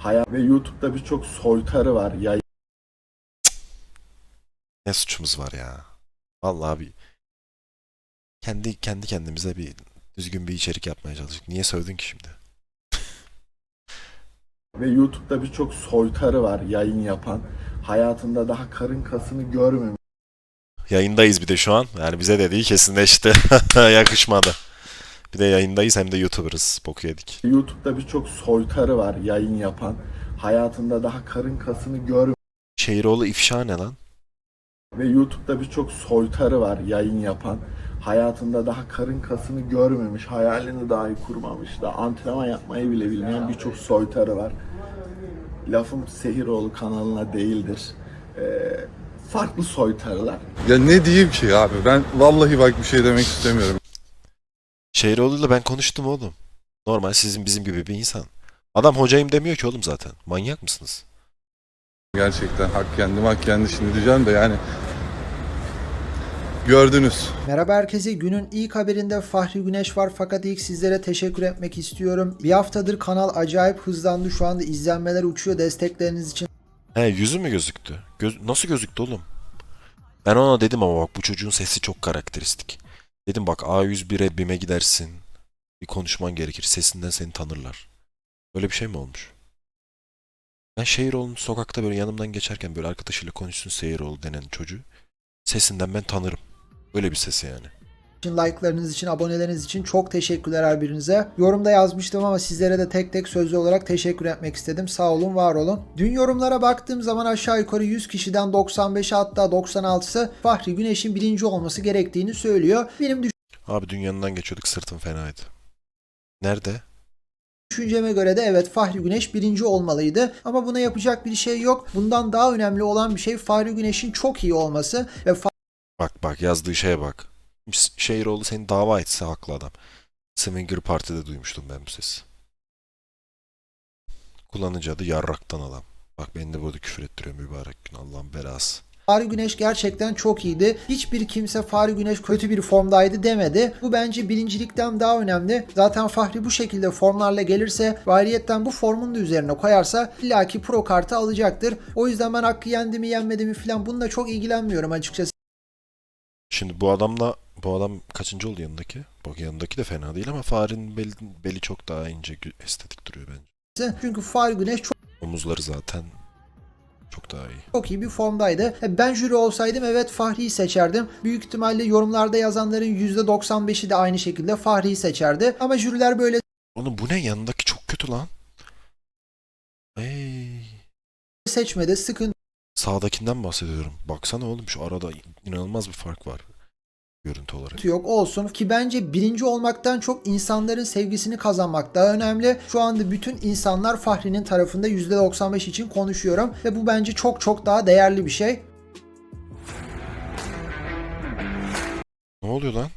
Hayat ve YouTube'da birçok soytarı var. Yayın Ne suçumuz var ya? Vallahi bir kendi kendi kendimize bir düzgün bir içerik yapmaya çalıştık. Niye sövdün ki şimdi? ve YouTube'da birçok soytarı var yayın yapan. Hayatında daha karın kasını görmemiş. Yayındayız bir de şu an. Yani bize dediği kesinleşti. Yakışmadı. Bir de yayındayız hem de YouTuber'ız. Boku yedik. YouTube'da birçok soytarı var yayın yapan. Hayatında daha karın kasını görmemiş. Şehiroğlu ifşa ne lan? Ve YouTube'da birçok soytarı var yayın yapan. Hayatında daha karın kasını görmemiş, hayalini dahi kurmamış da antrenman yapmayı bile bilmeyen birçok soytarı var. Lafım Sehiroğlu kanalına değildir. Ee, farklı soytarılar. Ya ne diyeyim ki abi ben vallahi bak bir şey demek istemiyorum. Şehiroğlu'yla ben konuştum oğlum. Normal sizin bizim gibi bir insan. Adam hocayım demiyor ki oğlum zaten. Manyak mısınız? Gerçekten hak kendim hak kendi şimdi diyeceğim de yani gördünüz. Merhaba herkese. Günün ilk haberinde Fahri Güneş var fakat ilk sizlere teşekkür etmek istiyorum. Bir haftadır kanal acayip hızlandı. Şu anda izlenmeler uçuyor. Destekleriniz için He yüzü mü gözüktü? Göz, nasıl gözüktü oğlum? Ben ona dedim ama bak bu çocuğun sesi çok karakteristik. Dedim bak A101'e BİM'e gidersin. Bir konuşman gerekir. Sesinden seni tanırlar. Böyle bir şey mi olmuş? Ben Şehiroğlu'nun sokakta böyle yanımdan geçerken böyle arkadaşıyla konuşsun Sehiroğlu denen çocuğu. Sesinden ben tanırım. Böyle bir sesi yani. Like'larınız için, aboneleriniz için çok teşekkürler her birinize. Yorumda yazmıştım ama sizlere de tek tek sözlü olarak teşekkür etmek istedim. Sağ olun, var olun. Dün yorumlara baktığım zaman aşağı yukarı 100 kişiden 95'i hatta 96'sı Fahri Güneş'in birinci olması gerektiğini söylüyor. Benim Abi dünyanından geçiyorduk sırtım fenaydı. Nerede? Düşünceme göre de evet Fahri Güneş birinci olmalıydı ama buna yapacak bir şey yok. Bundan daha önemli olan bir şey Fahri Güneş'in çok iyi olması ve Bak bak yazdığı şeye bak. Şehiroğlu seni dava etse haklı adam. Swinger Parti'de duymuştum ben bu sesi. Kullanıcı adı Yarraktan adam. Bak beni de burada küfür ettiriyor mübarek gün Allah'ın belası. Fahri Güneş gerçekten çok iyiydi. Hiçbir kimse Fahri Güneş kötü bir formdaydı demedi. Bu bence birincilikten daha önemli. Zaten Fahri bu şekilde formlarla gelirse ve ayrıyetten bu formun da üzerine koyarsa illaki pro kartı alacaktır. O yüzden ben hakkı yendi mi yenmedi mi falan bununla çok ilgilenmiyorum açıkçası. Şimdi bu adamla bu adam kaçıncı oldu yanındaki? Bak yanındaki de fena değil ama Fahri'nin beli, beli çok daha ince estetik duruyor bence. Çünkü Fahri Güneş çok Omuzları zaten çok daha iyi. çok iyi bir formdaydı. E, Ben jüri olsaydım evet Fahri'yi seçerdim. Büyük ihtimalle yorumlarda yazanların %95'i de aynı şekilde Fahri'yi seçerdi. Ama jüriler böyle Oğlum bu ne yanındaki çok kötü lan. Ey. seçmedi. Sıkıntı Sağdakinden bahsediyorum. Baksana oğlum şu arada inanılmaz bir fark var. Görüntü olarak. yok olsun ki bence birinci olmaktan çok insanların sevgisini kazanmak daha önemli. Şu anda bütün insanlar Fahri'nin tarafında %95 için konuşuyorum ve bu bence çok çok daha değerli bir şey. Ne oluyor lan?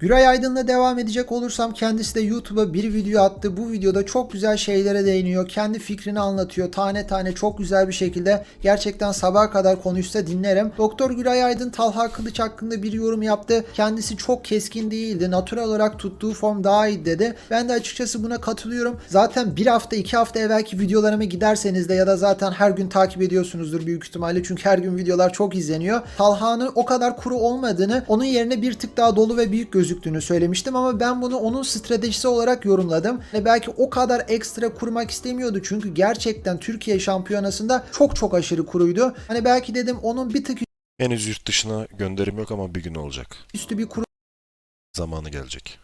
Güray Aydın'la devam edecek olursam kendisi de YouTube'a bir video attı. Bu videoda çok güzel şeylere değiniyor. Kendi fikrini anlatıyor. Tane tane çok güzel bir şekilde gerçekten sabaha kadar konuşsa dinlerim. Doktor Güray Aydın Talha Kılıç hakkında bir yorum yaptı. Kendisi çok keskin değildi. Natural olarak tuttuğu form daha iyi dedi. Ben de açıkçası buna katılıyorum. Zaten bir hafta iki hafta evvelki videolarıma giderseniz de ya da zaten her gün takip ediyorsunuzdur büyük ihtimalle. Çünkü her gün videolar çok izleniyor. Talha'nın o kadar kuru olmadığını onun yerine bir tık daha dolu ve büyük gözüktüğünü söylemiştim ama ben bunu onun stratejisi olarak yorumladım. Ve belki o kadar ekstra kurmak istemiyordu çünkü gerçekten Türkiye şampiyonasında çok çok aşırı kuruydu. Hani belki dedim onun bir tık Henüz yurt dışına gönderim yok ama bir gün olacak. üstü bir Zamanı gelecek.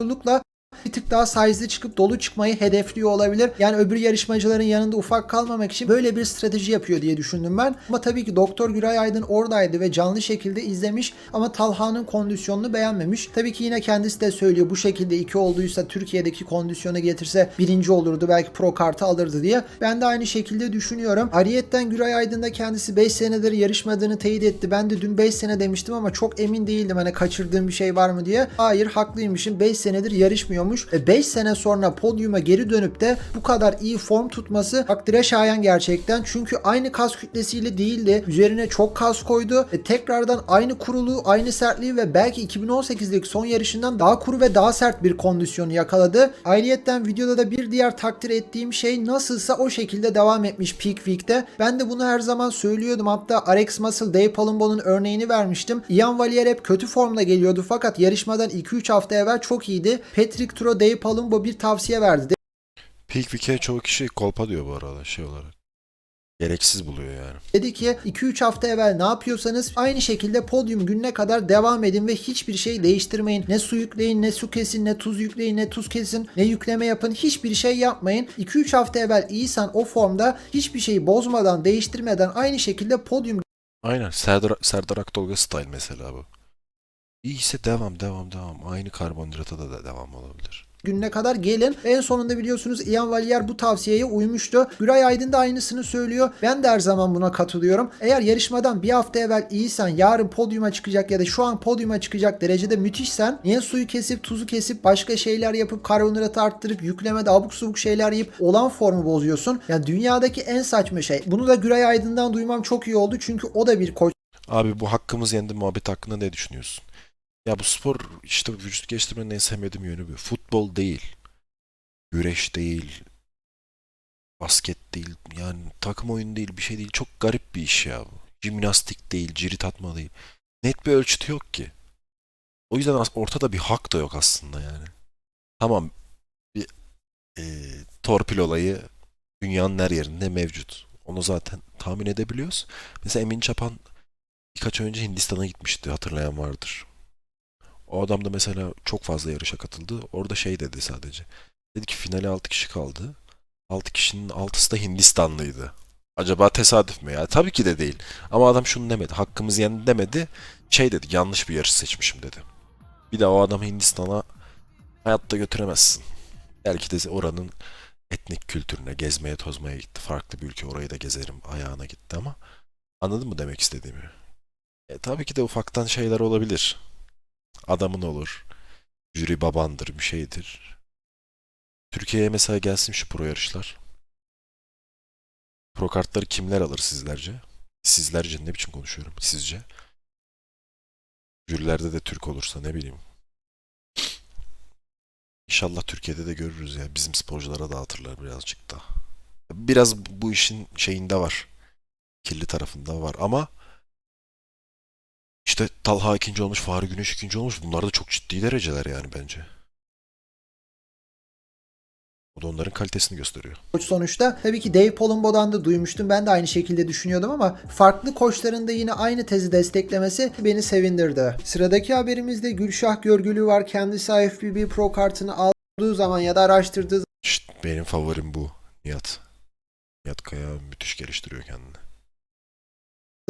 kurulukla bir tık daha size'li çıkıp dolu çıkmayı hedefliyor olabilir. Yani öbür yarışmacıların yanında ufak kalmamak için böyle bir strateji yapıyor diye düşündüm ben. Ama tabii ki Doktor Güray Aydın oradaydı ve canlı şekilde izlemiş ama Talha'nın kondisyonunu beğenmemiş. Tabii ki yine kendisi de söylüyor bu şekilde iki olduysa Türkiye'deki kondisyonu getirse birinci olurdu belki pro kartı alırdı diye. Ben de aynı şekilde düşünüyorum. Ariyetten Güray Aydın da kendisi 5 senedir yarışmadığını teyit etti. Ben de dün 5 sene demiştim ama çok emin değildim hani kaçırdığım bir şey var mı diye. Hayır haklıymışım 5 senedir yarışmıyormuş Ve 5 sene sonra podyuma geri dönüp de bu kadar iyi form tutması takdire şayan gerçekten. Çünkü aynı kas kütlesiyle değildi. Üzerine çok kas koydu. Ve tekrardan aynı kuruluğu, aynı sertliği ve belki 2018'deki son yarışından daha kuru ve daha sert bir kondisyonu yakaladı. Ayrıyetten videoda da bir diğer takdir ettiğim şey nasılsa o şekilde devam etmiş Peak Week'te. Ben de bunu her zaman söylüyordum. Hatta RX Muscle Dave Palumbo'nun örneğini vermiştim. Ian Valier hep kötü formda geliyordu fakat yarışmadan 2-3 hafta evvel çok iyiydi. Patrick Turo Dave Palumbo bir tavsiye verdi. Peak çoğu kişi kolpa diyor bu arada şey olarak. Gereksiz buluyor yani. Dedi ki 2-3 hafta evvel ne yapıyorsanız aynı şekilde podyum gününe kadar devam edin ve hiçbir şey değiştirmeyin. Ne su yükleyin, ne su kesin, ne tuz yükleyin, ne tuz kesin, ne yükleme yapın. Hiçbir şey yapmayın. 2-3 hafta evvel iyisen o formda hiçbir şeyi bozmadan, değiştirmeden aynı şekilde podyum Aynen Serdar, Serdar Akdolga style mesela bu. İyiyse devam devam devam. Aynı karbonhidrata da, da devam olabilir. gününe kadar gelin. En sonunda biliyorsunuz Ian Valier bu tavsiyeye uymuştu. Güray Aydın da aynısını söylüyor. Ben de her zaman buna katılıyorum. Eğer yarışmadan bir hafta evvel iyisen, yarın podyuma çıkacak ya da şu an podyuma çıkacak derecede müthişsen niye suyu kesip, tuzu kesip, başka şeyler yapıp, karbonhidratı arttırıp, yüklemede abuk subuk şeyler yiyip olan formu bozuyorsun? Yani dünyadaki en saçma şey. Bunu da Güray Aydın'dan duymam çok iyi oldu. Çünkü o da bir koç. Abi bu hakkımız yendi muhabbet hakkında ne düşünüyorsun? Ya bu spor işte vücut geliştirmenin en sevmediğim yönü bu. Futbol değil. Güreş değil. Basket değil. Yani takım oyunu değil. Bir şey değil. Çok garip bir iş ya bu. Jimnastik değil. Cirit atma değil. Net bir ölçütü yok ki. O yüzden ortada bir hak da yok aslında yani. Tamam. Bir e, torpil olayı dünyanın her yerinde mevcut. Onu zaten tahmin edebiliyoruz. Mesela Emin Çapan birkaç önce Hindistan'a gitmişti hatırlayan vardır. O adam da mesela çok fazla yarışa katıldı. Orada şey dedi sadece. Dedi ki finale 6 kişi kaldı. 6 kişinin 6'sı da Hindistanlıydı. Acaba tesadüf mü ya? Tabii ki de değil. Ama adam şunu demedi. Hakkımız yendi demedi. Şey dedi yanlış bir yarış seçmişim dedi. Bir de o adamı Hindistan'a hayatta götüremezsin. Belki de oranın etnik kültürüne, gezmeye tozmaya gitti. Farklı bir ülke orayı da gezerim ayağına gitti ama anladın mı demek istediğimi? E, tabii ki de ufaktan şeyler olabilir. Adamın olur. Jüri babandır, bir şeydir. Türkiye'ye mesela gelsin şu pro yarışlar. Pro kartları kimler alır sizlerce? Sizlerce ne biçim konuşuyorum? Sizce? Jürilerde de Türk olursa ne bileyim. İnşallah Türkiye'de de görürüz ya. Bizim sporculara dağıtırlar birazcık da. Biraz bu işin şeyinde var. Kirli tarafında var ama işte Talha ikinci olmuş, Fahri Güneş ikinci olmuş. Bunlar da çok ciddi dereceler yani bence. O da onların kalitesini gösteriyor. koç sonuçta. Tabii ki Dave Palumbo'dan da duymuştum. Ben de aynı şekilde düşünüyordum ama farklı koçların da yine aynı tezi desteklemesi beni sevindirdi. Sıradaki haberimizde Gülşah Görgülü var. Kendisi IFBB Pro kartını aldığı zaman ya da araştırdığı İşte benim favorim bu. Nihat. Nihat Kaya müthiş geliştiriyor kendini.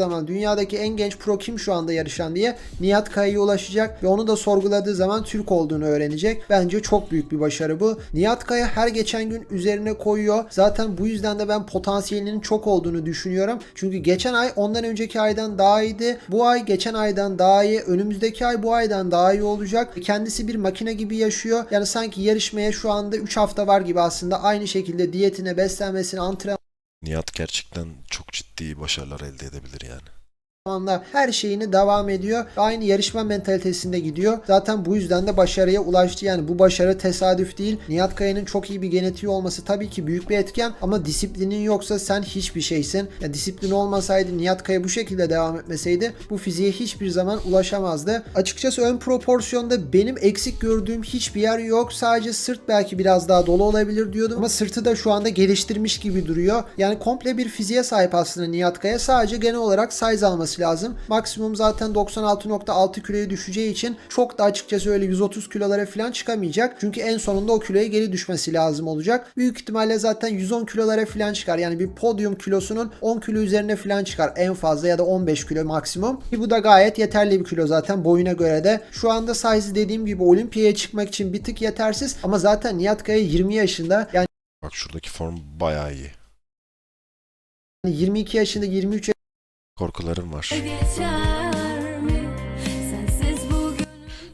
Zaman dünyadaki en genç pro kim şu anda yarışan diye Nihat Kaya'ya ulaşacak ve onu da sorguladığı zaman Türk olduğunu öğrenecek. Bence çok büyük bir başarı bu. Nihat Kaya her geçen gün üzerine koyuyor. Zaten bu yüzden de ben potansiyelinin çok olduğunu düşünüyorum. Çünkü geçen ay ondan önceki aydan daha iyiydi. Bu ay geçen aydan daha iyi. Önümüzdeki ay bu aydan daha iyi olacak. Kendisi bir makine gibi yaşıyor. Yani sanki yarışmaya şu anda 3 hafta var gibi aslında. Aynı şekilde diyetine, beslenmesine, antrenmanına Nihat gerçekten çok ciddi başarılar elde edebilir yani. Zamanla her şeyini devam ediyor. Aynı yarışma mentalitesinde gidiyor. Zaten bu yüzden de başarıya ulaştı. Yani bu başarı tesadüf değil. Nihat Kaya'nın çok iyi bir genetiği olması tabii ki büyük bir etken ama disiplinin yoksa sen hiçbir şeysin. Ya disiplin olmasaydı Nihat Kaya bu şekilde devam etmeseydi bu fiziğe hiçbir zaman ulaşamazdı. Açıkçası ön proporsiyonda benim eksik gördüğüm hiçbir yer yok. Sadece sırt belki biraz daha dolu olabilir diyordum ama sırtı da şu anda geliştirmiş gibi duruyor. Yani komple bir fiziğe sahip aslında Nihat Kaya. Sadece genel olarak size alması lazım. Maksimum zaten 96.6 kiloya düşeceği için çok da açıkçası öyle 130 kilolara falan çıkamayacak. Çünkü en sonunda o kiloya geri düşmesi lazım olacak. Büyük ihtimalle zaten 110 kilolara falan çıkar. Yani bir podyum kilosunun 10 kilo üzerine falan çıkar en fazla ya da 15 kilo maksimum. Ki bu da gayet yeterli bir kilo zaten boyuna göre de. Şu anda size dediğim gibi olimpiyaya çıkmak için bir tık yetersiz ama zaten Nihat Kaya 20 yaşında. Yani Bak şuradaki form bayağı iyi. 22 yaşında 23 Korkularım var.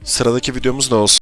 Sıradaki videomuz ne olsun?